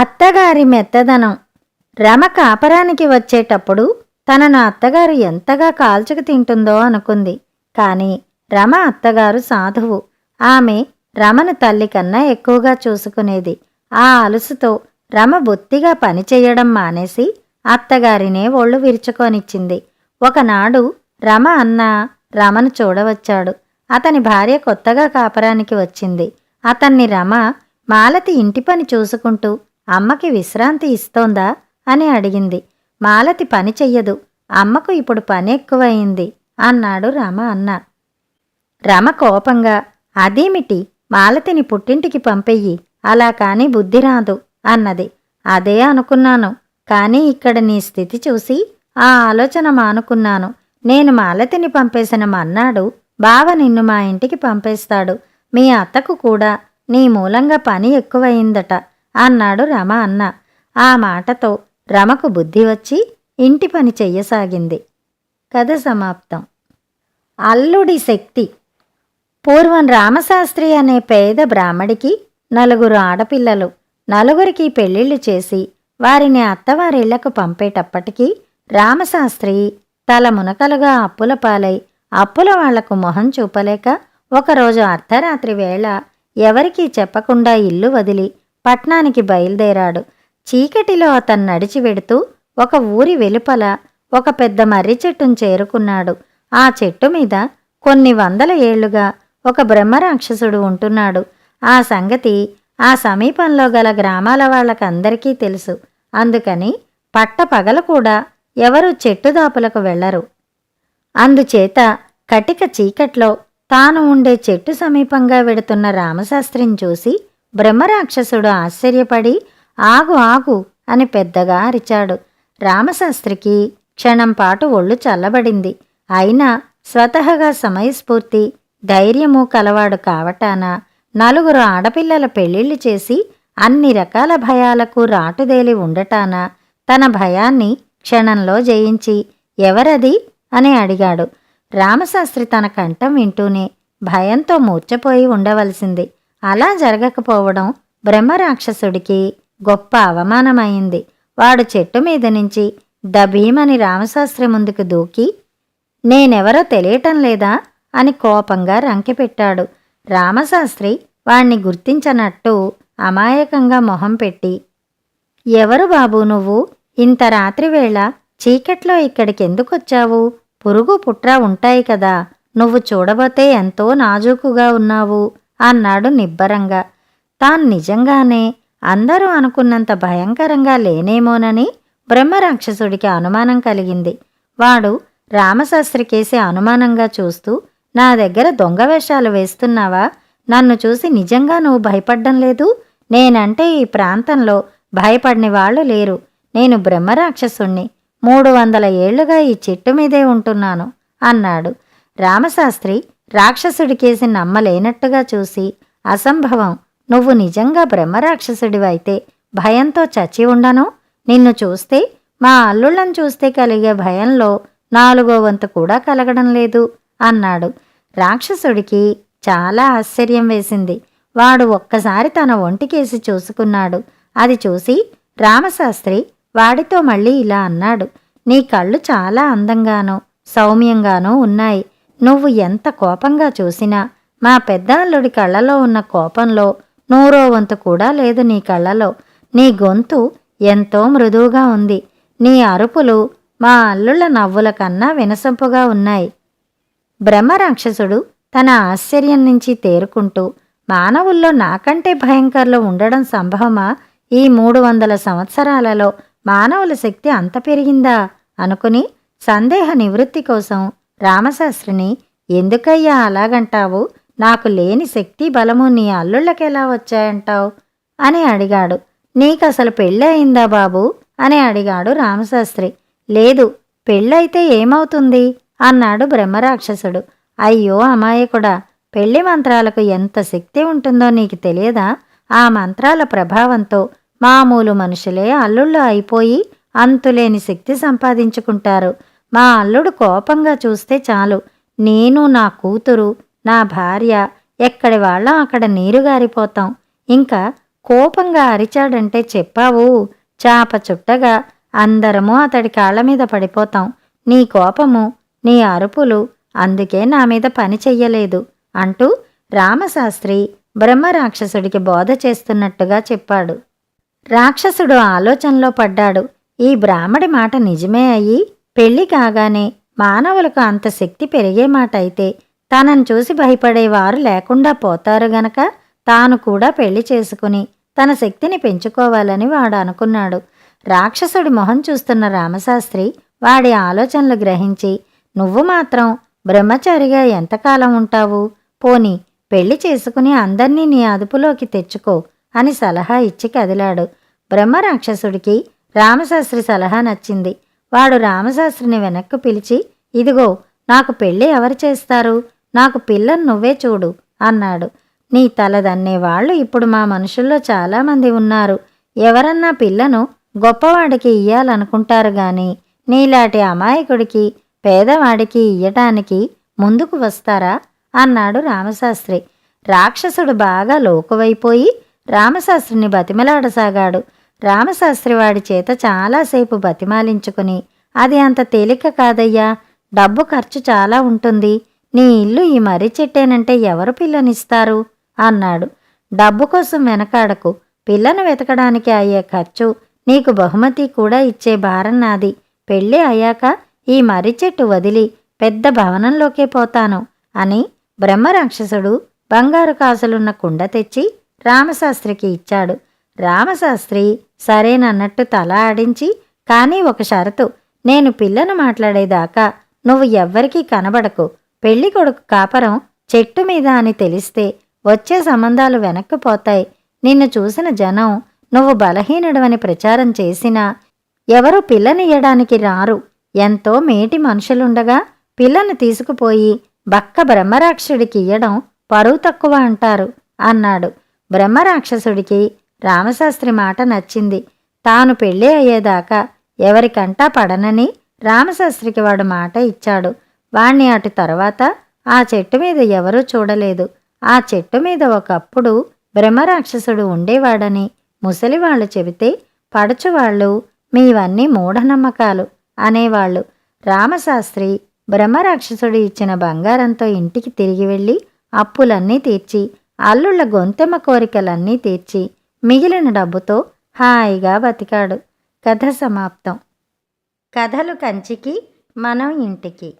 అత్తగారి మెత్తదనం. రమ కాపరానికి వచ్చేటప్పుడు తనను అత్తగారు ఎంతగా కాల్చుకు తింటుందో అనుకుంది. కానీ రమ అత్తగారు సాధువు. ఆమె రమను తల్లి కన్నా ఎక్కువగా చూసుకునేది. ఆ అలుసుతో రమ బొత్తిగా పని మానేసి అత్తగారినే ఒళ్ళు విరుచుకొనిచ్చింది. ఒకనాడు రమ అన్న రమను చూడవచ్చాడు. అతని భార్య కొత్తగా కాపరానికి వచ్చింది. అతన్ని రమ మాలతి ఇంటి పని చూసుకుంటూ అమ్మకి విశ్రాంతి ఇస్తోందా? అని అడిగింది. మాలతి పని చెయ్యదు. అమ్మకు ఇప్పుడు పని ఎక్కువయింది అన్నాడు రమ అన్న. రమ కోపంగా అదేమిటి? మాలతిని పుట్టింటికి పంపెయ్యి. అలా కాని బుద్ధి రాదు అన్నది. అదే అనుకున్నాను. కానీ ఇక్కడ నీ స్థితి చూసి ఆ ఆలోచన మానుకున్నాను. నేను మాలతిని పంపేసిన మన్నాడు బావ నిన్ను మా ఇంటికి పంపేస్తాడు. మీ అత్తకు కూడా. నీ మూలంగా పని ఎక్కువయిందట. అన్నాడు రమ అన్న. ఆ మాటతో రమకు బుద్ధి వచ్చి ఇంటి పని చెయ్యసాగింది. కథ సమాప్తం. అల్లుడి శక్తి. పూర్వం రామశాస్త్రి అనే పేద బ్రాహ్మడికి నలుగురు ఆడపిల్లలు నలుగురికి పెళ్ళిళ్ళు చేసి వారిని అత్తవారిళ్ళకు పంపేటప్పటికీ రామశాస్త్రి తల మునకలుగా అప్పుల పాలై అప్పుల వాళ్ళకు మొహం చూపలేక ఒకరోజు అర్ధరాత్రి వేళ ఎవరికీ చెప్పకుండా ఇల్లు వదిలి పట్నానికి బయలుదేరాడు. చీకటిలో అతను నడిచి వెడుతూ ఒక ఊరి వెలుపల ఒక పెద్ద మర్రి చెట్టును చేరుకున్నాడు. ఆ చెట్టు మీద కొన్ని వందల ఏళ్ళుగా ఒక బ్రహ్మరాక్షసుడు ఉంటున్నాడు. ఆ సంగతి ఆ సమీపంలో గల గ్రామాల వాళ్ళకందరికీ తెలుసు. అందుకని పట్ట పగల కూడా ఎవరూ చెట్టుదాపులకు వెళ్ళరు అందుచేత కటిక చీకట్లో తాను ఉండే చెట్టు సమీపంగా వెడుతున్న రామశాస్త్రిని చూసి బ్రహ్మరాక్షసుడు ఆశ్చర్యపడి ఆగు ఆగు అని పెద్దగా అరిచాడు. రామశాస్త్రికి క్షణంపాటు ఒళ్ళు చల్లబడింది. అయినా స్వతహగా సమయస్ఫూర్తి ధైర్యము కలవాడు కావటాన నలుగురు ఆడపిల్లల పెళ్ళిళ్ళు చేసి అన్ని రకాల భయాలకు రాటుదేలి ఉండటాన తన భయాన్ని క్షణంలో జయించి ఎవరది? అని అడిగాడు. రామశాస్త్రి తన కంఠం వింటూనే భయంతో మూర్చపోయి ఉండవలసింది. అలా జరగకపోవడం బ్రహ్మరాక్షసుడికి గొప్ప అవమానమైంది. వాడు చెట్టు మీద నుంచి దభీమని రామశాస్త్రి ముందుకు దూకి నేనెవరో తెలియటం లేదా? అని కోపంగా రంకెపెట్టాడు రామశాస్త్రి వాణ్ణి గుర్తించనట్టు అమాయకంగా మొహం పెట్టి ఎవరు బాబు నువ్వు? ఇంత రాత్రివేళ చీకట్లో ఇక్కడికి ఎందుకొచ్చావు పురుగు పుట్ర ఉంటాయి కదా. నువ్వు చూడబోతే ఎంతో నాజూకుగా ఉన్నావు. అన్నాడు నిబ్బరంగా. తాను నిజంగానే అందరూ అనుకున్నంత భయంకరంగా లేనేమోనని బ్రహ్మరాక్షసుడికి అనుమానం కలిగింది. వాడు రామశాస్త్రికేసి అనుమానంగా చూస్తూ నా దగ్గర దొంగ వేషాలు వేస్తున్నావా? నన్ను చూసి నిజంగా నువ్వు భయపడ్డం లేదు? నేనంటే ఈ ప్రాంతంలో భయపడని వాళ్ళు లేరు. నేను బ్రహ్మరాక్షసుణ్ణి. మూడు వందల ఏళ్ళుగా ఈ చెట్టు మీదే ఉంటున్నాను అన్నాడు రామశాస్త్రి. రాక్షసుడికేసి నమ్మలేనట్టుగా చూసి అసంభవం నువ్వు నిజంగా బ్రహ్మరాక్షసుడివైతే భయంతో చచ్చి ఉండను? నిన్ను చూస్తే మా అల్లుళ్ళని చూస్తే కలిగే భయంలో నాలుగో వంతు కూడా కలగడం లేదు అన్నాడు. రాక్షసుడికి చాలా ఆశ్చర్యం వేసింది. వాడు ఒక్కసారి తన ఒంటికేసి చూసుకున్నాడు. అది చూసి రామశాస్త్రి వాడితో మళ్ళీ ఇలా అన్నాడు. నీ కళ్ళు చాలా అందంగానూ సౌమ్యంగానూ ఉన్నాయి. నువ్వు ఎంత కోపంగా చూసినా మా పెద్ద అల్లుడి కళ్ళలో ఉన్న కోపంలో నూరో వంతు కూడా లేదు నీ కళ్ళలో. నీ గొంతు ఎంతో మృదువుగా ఉంది. నీ అరుపులు మా అల్లుళ్ళ నవ్వుల కన్నా వినసొంపుగా ఉన్నాయి. బ్రహ్మరాక్షసుడు తన ఆశ్చర్యం నుంచి తేరుకుంటూ మానవుల్లో నాకంటే భయంకర్లు ఉండడం సంభవమా? ఈ మూడు వందల సంవత్సరాలలో మానవుల శక్తి అంత పెరిగిందా? అనుకుని సందేహ నివృత్తి కోసం రామశాస్త్రిని ఎందుకయ్యా అలాగంటావు? నాకు లేని శక్తి బలము నీ అల్లుళ్ళకెలా వచ్చాయంటావు? అని అడిగాడు. నీకసలు పెళ్ళి అయిందా బాబు? అని అడిగాడు రామశాస్త్రి. లేదు పెళ్ళైతే ఏమవుతుంది? అన్నాడు బ్రహ్మరాక్షసుడు. అయ్యో అమాయకుడా పెళ్ళి మంత్రాలకు ఎంత శక్తి ఉంటుందో నీకు తెలియదా? ఆ మంత్రాల ప్రభావంతో మామూలు మనుషులే అల్లుళ్ళు అయిపోయి అంతులేని శక్తి సంపాదించుకుంటారు. మా అల్లుడు కోపంగా చూస్తే చాలు. నేను నా కూతురు నా భార్య ఎక్కడి వాళ్ళం అక్కడ నీరు గారిపోతాం. ఇంకా కోపంగా అరిచాడంటే చెప్పావు. చాప చుట్టగా అందరము అతడి కాళ్ళ మీద పడిపోతాం. నీ కోపము నీ అరుపులు అందుకే నా మీద పని చెయ్యలేదు అంటూ రామశాస్త్రి బ్రహ్మరాక్షసుడికి బోధ చేస్తున్నట్టుగా చెప్పాడు. రాక్షసుడు ఆలోచనలో పడ్డాడు. ఈ బ్రాహ్మడి మాట నిజమే అయ్యి పెళ్ళి కాగానే మానవులకు అంత శక్తి పెరిగే మాట అయితే తనను చూసి భయపడేవారు లేకుండా పోతారు గనక తాను కూడా పెళ్ళి చేసుకుని తన శక్తిని పెంచుకోవాలని వాడు అనుకున్నాడు. రాక్షసుడి మొహం చూస్తున్న రామశాస్త్రి వాడి ఆలోచనలు గ్రహించి నువ్వు మాత్రం బ్రహ్మచారిగా ఎంతకాలం ఉంటావు? పోని పెళ్ళి చేసుకుని అందర్నీ నీ అదుపులోకి తెచ్చుకో అని సలహా ఇచ్చి కదిలాడు. బ్రహ్మరాక్షసుడికి రామశాస్త్రి సలహా నచ్చింది. వాడు రామశాస్త్రిని వెనక్కు పిలిచి ఇదిగో నాకు పెళ్ళి ఎవరు చేస్తారు? నాకు పిల్లను నువ్వే చూడు అన్నాడు. నీ తలదన్నేవాళ్ళు ఇప్పుడు మా మనుషుల్లో చాలామంది ఉన్నారు. ఎవరన్నా పిల్లను గొప్పవాడికి ఇయ్యాలనుకుంటారు గాని నీలాంటి అమాయకుడికి పేదవాడికి ఇయ్యటానికి ముందుకు వస్తారా? అన్నాడు రామశాస్త్రి. రాక్షసుడు బాగా లోకువైపోయి రామశాస్త్రిని బతిమలాడసాగాడు. రామశాస్త్రి వాడి చేత చాలాసేపు బతిమాలించుకుని అది అంత తేలిక కాదయ్యా. డబ్బు ఖర్చు చాలా ఉంటుంది. నీ ఇల్లు ఈ మర్రి చెట్టేనంటే ఎవరు పిల్లనిస్తారు? అన్నాడు. డబ్బు కోసం వెనకాడకు. పిల్లను వెతకడానికి అయ్యే ఖర్చు నీకు బహుమతి కూడా ఇచ్చే భారం నాది. పెళ్ళి అయ్యాక ఈ మర్రి చెట్టు వదిలి పెద్ద భవనంలోకే పోతాను అని బ్రహ్మరాక్షసుడు బంగారు కాసులున్న కుండ తెచ్చి రామశాస్త్రికి ఇచ్చాడు. రామశాస్త్రి సరేనన్నట్టు తల ఆడించి కానీ ఒక షరతు. నేను పిల్లను మాట్లాడేదాకా నువ్వు ఎవ్వరికీ కనబడకు. పెళ్ళి కొడుకు కాపరం చెట్టు మీద అని తెలిస్తే వచ్చే సంబంధాలు వెనక్కిపోతాయి నిన్ను చూసిన జనం నువ్వు బలహీనుడవని ప్రచారం చేసినా ఎవరు పిల్లనియ్యడానికి రారు. ఎంతో మేటి మనుషులుండగా పిల్లను తీసుకుపోయి బక్క బ్రహ్మరాక్షుడికి ఇయ్యడం పరువు తక్కువ అంటారు అన్నాడు. బ్రహ్మరాక్షసుడికి రామశాస్త్రి మాట నచ్చింది. తాను పెళ్ళి అయ్యేదాకా ఎవరికంటా పడనని రామశాస్త్రికి వాడు మాట ఇచ్చాడు. వాణ్ణి అటు తర్వాత ఆ చెట్టు మీద ఎవరూ చూడలేదు. ఆ చెట్టు మీద ఒకప్పుడు బ్రహ్మరాక్షసుడు ఉండేవాడని ముసలివాళ్ళు చెబితే పడుచువాళ్ళు మీవన్నీ మూఢనమ్మకాలు అనేవాళ్ళు. రామశాస్త్రి బ్రహ్మరాక్షసుడు ఇచ్చిన బంగారంతో ఇంటికి తిరిగి వెళ్ళి అప్పులన్నీ తీర్చి అల్లుళ్ళ గొంతెమ్మ కోరికలన్నీ తీర్చి మిగిలిన డబ్బుతో హాయిగా బతికాడు. కథ సమాప్తం. కథలు కంచికి మనం ఇంటికి.